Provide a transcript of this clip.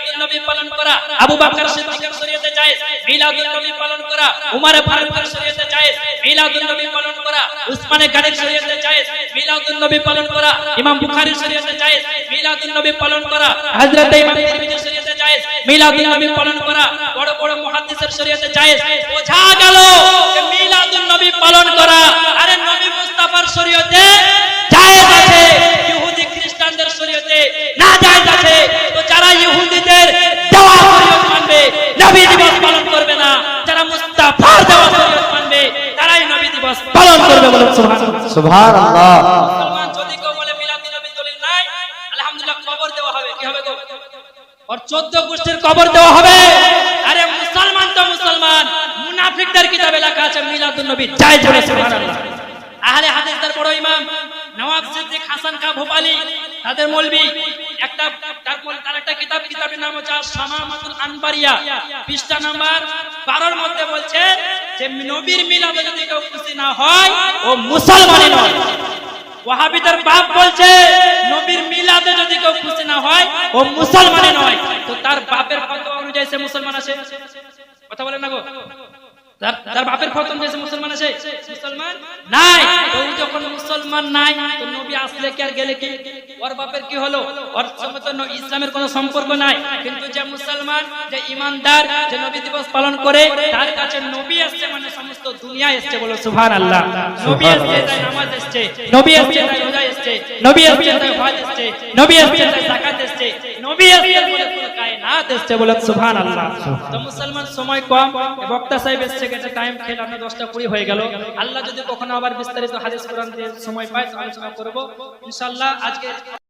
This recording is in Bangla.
মিলাদুন নবী পালন করা, আবু বকর সিদ্দিকের শরীয়তে জায়েজ, মিলাদুন নবী পালন করা, উমর ফারুকের শরীয়তে জায়েজ, মিলাদুন নবী পালন করা, উসমান গানির শরীয়তে জায়েজ, মিলাদুন নবী পালন করা, ইমাম বুখারীর শরীয়তে জায়েজ, মিলাদুন নবী পালন করা, হযরত ইমাম তিরমিজির শরীয়তে জায়েজ, মিলাদুন নবী পালন করা, বড় বড় মুহাদ্দিসের শরীয়তে জায়েজ, বোঝা গেল যে মিলাদুন নবী পালন করা আরে নবী মুস্তাফার শরীয়তে জায়েজ আছে ইহুদি খ্রিস্টানদের শরীয়তে না জায়েজ আছে তো যারা ইহুদিদের দেওয়া শরীয়ত মানবে নবী দিবস পালন করবে না যারা মুস্তাফার দেওয়া শরীয়ত মানবে তারাই নবী দিবস পালন করবে বলে সুবহানাল্লাহ। মুসলমান যদি কেউ বলে মিলাদ নবী দলিল নাই আলহামদুলিল্লাহ কবর দেওয়া হবে। কি হবে গো? ওর 14 গোষ্ঠীর কবর দেওয়া হবে। আরে মুসলমান তো মুসলমান। মুনাফিকদের কিতাবে লেখা আছে মিলাদুন নবী। জায়েজ বলে সুবহানাল্লাহ। আহলে হাদিসদের বড় ইমাম নওয়াব সিদ্দিক হাসান কা ভোপালী তাদের মৌলবি একটা একটা কিতাব কিতাবের নাম হচ্ছে সামামাতুল আনবারিয়া। পৃষ্ঠা নাম্বার 12 এর মধ্যে বলছে যে, নবীর মিলাদে যদি কেউ খুশি না হয়, ও মুসলমান নয়। ওয়াহাবিদের বাপ বলছে, নবীর মিলাদে যদি কেউ খুশি না হয়, ও মুসলমান নয়। তো তার বাপের ফতোয়া অনুযায়ী সে মুসলমান আছে। কথা বলেন না গো। তার বাপের অনুযায়ী সে মুসলমান আছে মুসলমান নাই। ও যখন মুসলমান নাই, তো নবী আসলে কি আর গেলে কি? ওর বাপের কি হলো? ওর সঙ্গে ইসলামের কোনো সম্পর্ক নাই। কিন্তু যে মুসলমান, যে ইমানদার, যে নবী দিবস পালন করে, তার কাছে নবী আসছে মানে সমস্ত দুনিয়া এসছে বলো, সুবহানাল্লাহ। নবী আসছে, তাই নামাজ এসছে। নবী আসছে, তাই রোজা এসছে। নবী আসছে, তাই হজ এসছে। নবী আসছে, তাই যাকাত এসছে। নবী আসছে এসছে বলে তো মুসলমান সময় কম বক্তা সাহেব এসছে গেছে টাইম খেলে আপনার দশটা কুড়ি হয়ে গেল। আল্লাহ যদি কখনো আবার বিস্তারিত হাদিস কোরআন দিয়ে সময় পায় আলোচনা করব। ইনশাআল্লাহ আজকে